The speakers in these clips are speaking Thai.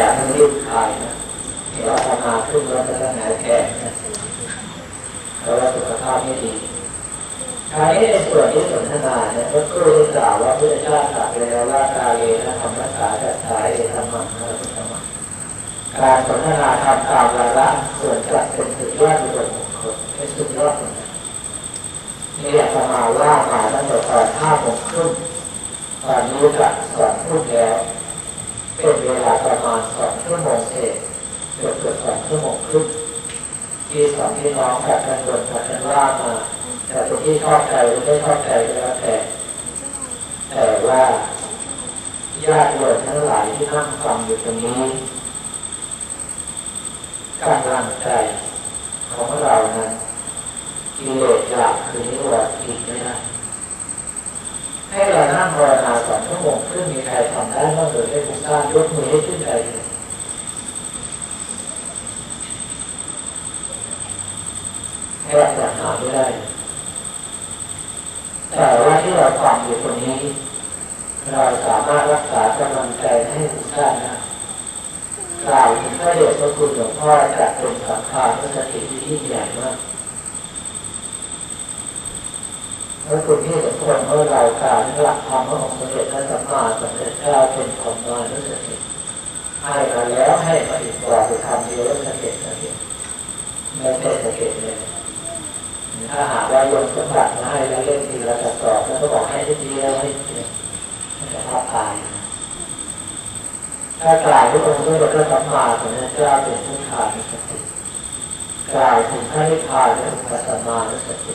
จะไม่รีบคลายนะเดี๋ยวอามาขึ้นรถแล้วก็หายแก่นะเพราะว่าสุขภาพไม่ดีคราวนี้ในส่วนที่สนทนาเนี่ยก็ครูกล่าวว่าพระเจ้าตรัสแล้วว่ากาเลนะธรรมสาจัตสายเอธรรมังนะพุทธมังการสนทนาธรรมตามวาระส่วนจัดเป็นสุดยอดบุคคลเป็นสุดยอดนนั้นนี่อาตมาว่ามาตั้งแต่ตอนห้าโมงครึ่งตอนนี้จะสองทุ่มแล้ว เป็นเวลาประ มาณสองชั่วโมงเศษเกือบเกือบสองชั่วโมงครึ่งที่สองพี่น้องกับกันบนกับกันล่ามาแต่ตัวที่ชอบใจหรือไม่ชอบใจก็แล้วแต่แต่ว่าญาติโยมทั้งหลายที่นั่งฟังอยู่ตรงนี้กำลังใจของเรานั้นกิเลสอยากคือนิวรณ์ผิดไม่ได้ให้เรานั่งภาวนาสองชั่วโมงครึ่งมีใครทำได้บ้างหรือให้ผมทราบยกมือให้ขึ้นใจเลยให้เราจะหาไม่ได้ แต่ว่าที่เราฟังอยู่ตรงนี้ เราสามารถรักษากำลังใจให้ ทุกท่านได้กล่าวถึงพระเดชพระคุณหลวงพ่อจัดเป็นสังฆานุสติที่ยิ่งใหญ่มากพระคุณที่สมควรเมื่อเราการหลักธรรมขององค์สมเด็จพระสัมมาสัมพุทธเจ้าเป็นของมานุสติให้มาแล้วให้มาอีกกว่าไปทำเดียวแล้วสเก็ตสเก็ตไม่ใช่สเก็ตเลยถ้าหากว่าโยมสมบัติมาให้แล้วเล่นทีละกระสอบแล้วก็บอกให้ทีเดียวให้ทีเดียวมันจะทับตาย ถ้ากล่าวที่องค์สมเด็จพระสัมมาสัมพุทธเจ้าเป็นผู้ขานสติกล่าวถึงพระนิพพานและองค์พระสัมมานุสติ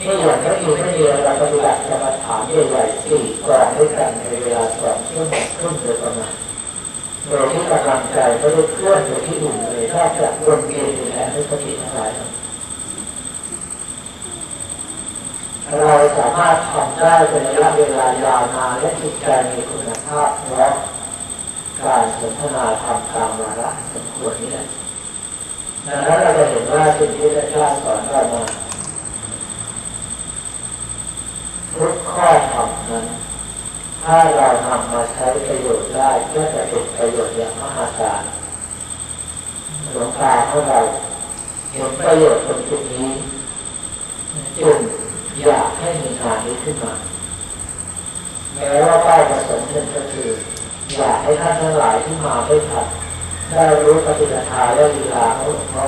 นี่อย่างก็อยู่ไม่เดียวเราปฏิบัติกรรมฐานใหญ่ๆสี่กองด้วยกันในเวลาสองชั่วโมงครึ่งโดยประมาณโดยที่กำลังใจไม่ได้เคลื่อนไปที่อื่นเลยนอกจากวนเวียนอยู่ในอนุสติทั้งหลายเราสามารถทำได้เป็นระยะเวลายาวนานและจิตใจมีคุณภาพเพราะ การสนทนาธรรมตามวาระสมควรนี้แหละดังนั้นเราจะเห็นว่าสิ่งที่พระเจ้าสอนเรามาทุกข้อธรรมนั้น ถ้าเรานำมาใช้ประโยชน์ได้ก็จะเป็นประโยชน์อย่างมหาศาลหลวงตาของเราเห็นประโยชน์ตรงจุดนี้จึงอยากให้มีงานนี้ขึ้นมาแม้ว่าเป้าประสงค์นั้นก็คือ อยากให้ท่านทั้งหลายที่มาได้ทันได้รู้ปฏิปทาและลีลาของหลวงพ่อ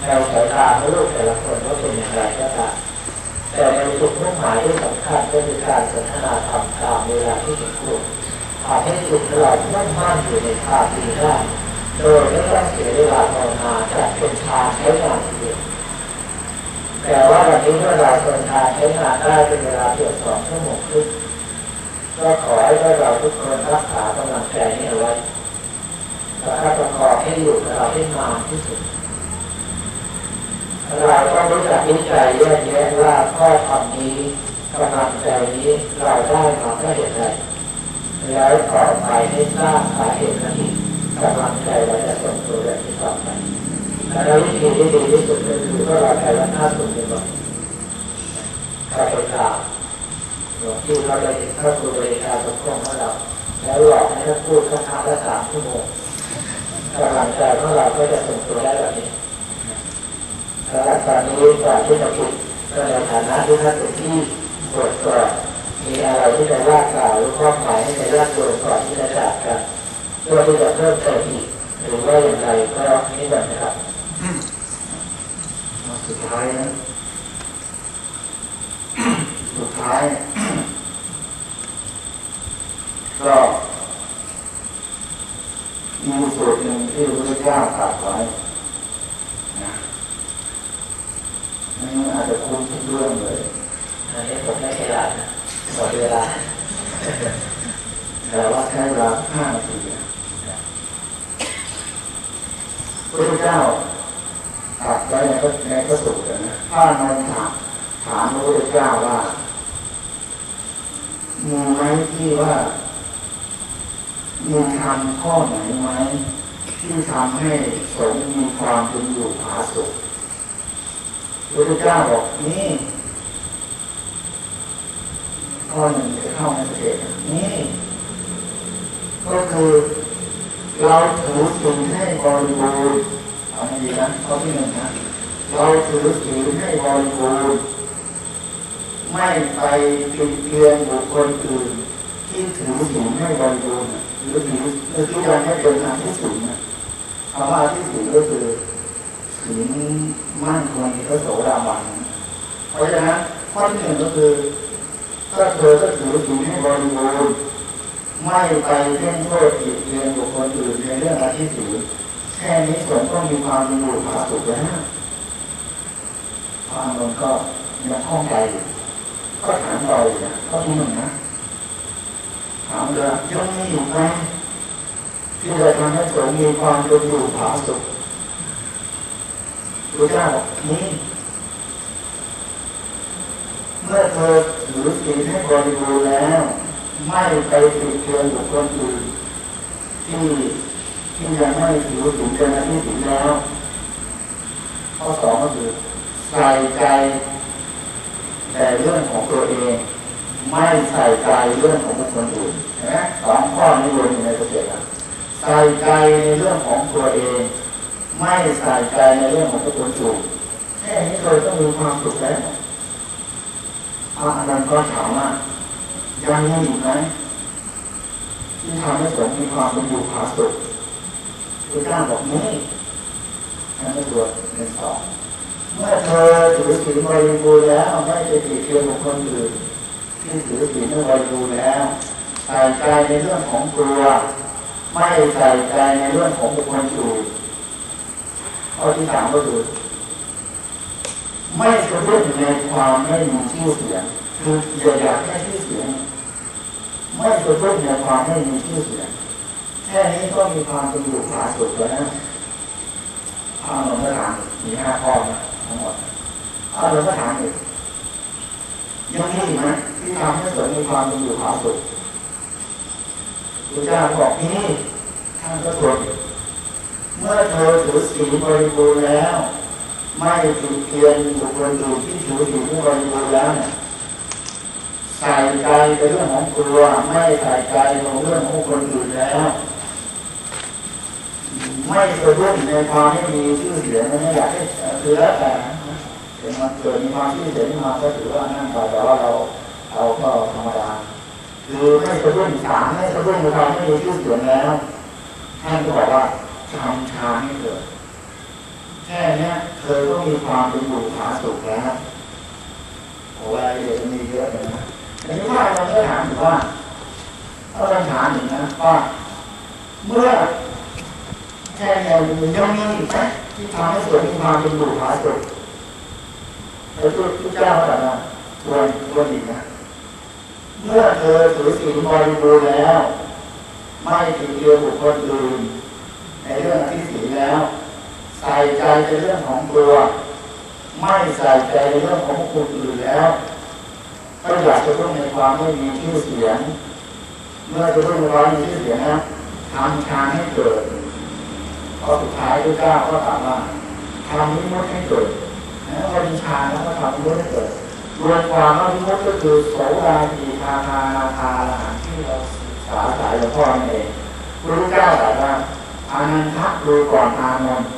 แนวสายตาของลูกแต่ละคนว่าเป็นอย่างไรก็ตามแต่ในจุดมุ่งหมายที่สำคัญก็คือการสนทนาธรรมตามเวลาที่สมควรทำให้จิตเราไม่มั่นอยู่ในภาพดีได้โดยไม่ต้องเสียเวลาภาวนาจะเป็นทางใช้งานทีเดียวแต่ว่าวันนี้เมื่อเราเป็นทางใช้งานได้เป็นเวลาเพียงสองชั่วโมงครึ่ง ก็ขอให้พวกเราทุกคนรักษากำลังใจนี้เอาไว้ประคับประคองให้อยู่กับเราให้นานที่สุดเราต้องรู้จักวิจัยแยกแยะว่าข้อธรรมนี้กำลังใจนี้เราได้มาก็เหตุใดแล้วต่อไปให้ทราบสาเหตุนั้นอีกกำลังใจเราจะส่งตัวแบบที่ต่อไปและวิธีที่ดีที่สุดก็คือว่าเราใช้วัฒนธรรมเป็นแบบการประกา หลวงที่เราได้เห็นพระครูบริการสมคมของเราแล้วหลอกให้ท่านพูดคาถาละสามชั่วโมงกำลังใจของเราก็จะส่งตัวได้แบบนี้สำหรับตอนนี้ก่อนที่จะพูดก็ในฐานะที่ท่านเป็นที่บทก่อนมีอะไรที่จะว่ากล่าวหรือข้อหมายให้ในญาติโยมก่อนที่จะจากกันเพื่อที่จะเพิ่มเติมอีกหรือว่าอย่างไรก็นี่แบบนะครับสุดท้ายนะสุด ท้าย ก็มีสูตรหนึ่งที่พระเจ้าตรัสไว้นะอันนี้อาจจะคุ้นทุกเรื่องเลยอันนี้ผมไม่ฉลาดนะหมดเวลาแต่ว่าใช้เวลาห้านาทีนะพระเจ้าตรัสไว้ในพระในพระสูตรนะถ้านนถามถามพระพุทธเจ้าว่ามีไหมที่ ว่า มีคำข้อไหนไหมที่ทำให้สงมีความเป็นอยู่ผาสุกพระพุทธเจ้าบอกนี่ข้อหนึ่งจะเข้าในประเทศนี่ก็คือเราถือศีลให้บริบูรณ์เอาให้ดีนะข้อที่หนึ่งนะเราถือศีลให้บริบูรณ์ไม่ไปปิดเบือนบุคคลอื่น ที่ถือศีลให้บริบูรณ์หรือถือหรือที่ยังให้เป็นอาทิศีลนะคำว่าอาทิศีลก็คือศีลมั่นคงในพระโสดาบันเพราะฉะนั้นข้อที่หนึ่งก็คือถ้าเธอก็ถือศีลให้บริบูรณ์ไม่ไปเพ่องโทษผิดเรียนบุคคลอื่นในเรื่องอาทิศีลแค่นี้สงก็มีความมีอยู่ผาสุกแล้วความนนก็ยังคล่องใจอยู่ก็ถามเราอยู่นะข้อที่หนึ่งนะ ถามเลยยังมีอยู่ไหมที่จะทำให้สงฆ์มีความเป็นอยู่ผาสุกพระเจ้าบอกนี่เมื่อเธอถือศีลให้บริบูรณ์แล้ว ไม่ไปติดเตือนบุคคลอื่นที่ที่ยังไม่ถือศีลเป็นอาทิศีลแล้วข้อสองก็คือใส่ใจแต่เรื่องของตัวเอง ไม่ใส่ใจเรื่องของบุคคลอื่นนไหมสองข้อนี้รวมอยู่ในตัวเองแล้วใส่ใจในเรื่องของตัวเอง ไม่ใส่ใจในเรื่องของบุคคลอื่นแค่นี้เลยต้องมีความสุขแล้วพระอนันต์ก็ถามว่ายังมีอีกไหมที่ทำให้สงฆ์มีความเป็นอยู่ผาสุขพระเจ้าบอกนี่อันนี้ตัวหนึ่งสองเมื่อเธอถือศีลบริบูรณ์แล้วไม่ไปติดเตียนบุคคลอื่น ที่ถือศีลไม่บริบูแล้วใส่ใจในเรื่องของตัว ไม่ใส่ใจในเรื่องของบุคคลอื่นข้อที่สามก็คือไม่สะดุ้งในความไม่มีชื่อเสียงคืออย่าอยากแค่ชื่อเสียง ไม่สะดุ้งในความไม่มีชื่อเสียงแค่นี้ก็มีความเป็นอยู่ผาสุกแล้วนะเอาเราก็ถามมีห้าข้อนะทั้งหมดเอาเราก็ถามอีก ยังมีอีกไหมที่ทำให้สงฆ์มีความเป็นอยู่ผามสุกพระเจ้าบอกนี่ท่านก็ตรวจเมื่อเธอถือศีลบริบูรณ์แล้ว ไม่ติดเตียนบุคคลอื่นที่ถือศีลไม่บริบูรณ์แล้วใส่ใจในเรื่องของตัวไม่ใส่ใจในเรื่องของคนอื่นแล้ว ไม่สะดุ้งในความที่มีชื่อเสียงไม่อยากให้เอ่อคือแล้วแต่ เห็นมันเกิดมีความชื่เสียงขึ้นมาก็ถือว่านั่นไปแต่ว่าเราเราก็ธรรมดาคือไม่สะดุ้งสามไม่สะดุ้งในความที่มีชื่อเสียงแล้วท่านก็บอกว่าทำฌานให้เกิดแค่นี้เธอก็มีความเป็นอยู่ผาสุกแล้วโอ้ยเอียดมันมีเยอะเลยนะอันนี้ว่าเราก็ถามถึงว่าถ้าเราถามถึงนะว่าเมื่อแค่เนี่ยมันยังมีอีกไหมที่ทำให้สวนมีความเป็นอยู่ผาสุก พระพุทธเจ้าตรัสว่าควรควรอีกนะ เมื่อเธอถือศีลบริบูรณ์แล้ว ไม่ติดเรือบุคคลอื่น ในเรื่องที่ศีลแล้ว ใส่ใจในเรื่องของตัว ไม่ใส่ใจในเรื่องของคนอื่นแล้ว ก็อยากจะต้องในความไม่มีชื่อเสียง เมื่อจะต้องในความมีชื่อเสียงนะทำทางให้เกิดพอสุดท้ายพระเจ้าก็ถามว่าทำนิมุตให้เกิด นะพอมีฌานแล้วก็ทำนิมุตให้เกิดรวมความว่านิมุตก็คือโสดาปีทาคานาคาอาหารที่เราสาสายหลวงพ่อนเองพระเจ้าแตรัสว่าอานันทะดูก่อนอานนท์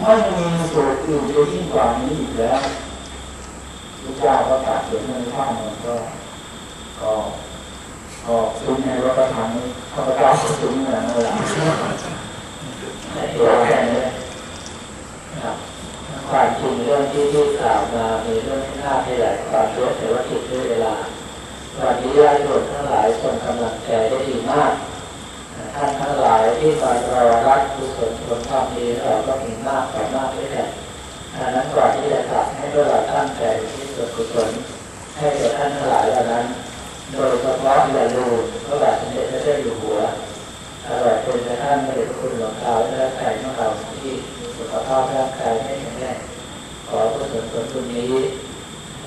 ไม่มีสูตรอื่นจะยิ่งกว่านี้อีกแล้วพระเจ้าก็ตรัสถึงในท่านนก็ก็ก็ซึ้งในวัฏธรรมนี้ข้าพเจ้าก็ซึ้งเหมือนกันแหละตัวแค่นี้ครับความจริงเรื่องที่ที่กล่าวมามีเรื่องที่น่า ให้หลายควเยอะแต่ว่าติดด้วยเวลา วันนี้ญาติโยมทั้งหลายส่งกำลังใจได้ดีมาก ท่านทั้งหลายที่มารอรับกุศลผลความดีเราก็มีมากต่อมากด้วยกันดังนั้นก่อนที่จะกลับให้พวกเราตั้งใจที่ส่วนกุศลให้แก่ท่านทั้งหลายเหล่านั้น โดยเฉพาะอย่าลืมพระบาทสมเด็จพระเจ้าอยู่หัวตลอดจนกระทั่งไม่ได้พระคุณหลวงตาและใจของเราที่สุขภาพร่างกายไม่แข็งแรงขอกุศลผลบุญนี้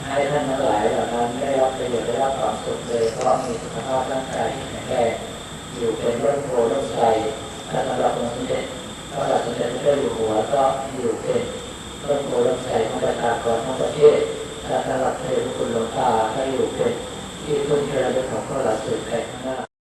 ให้ท่านทั้งหลายเหล่านั้นได้รับประโยชน์ได้รับความสุขเลยเพราะมีสุขภาพร่างกายแข็งแรงอยู่เป็นร่มโคร่มใสท่านรับองค์สมเด็จพระบาทสมเด็จพระเจ้าอยู่หัวก็อยู่เป็นร่มโคร่มใสของประชากรทั้งประเทศท่านรับเทพคุณหลวงตาก็อยู่เป็นที่ต้นงที่รลึของพวกเราสืบไปข้างหน้า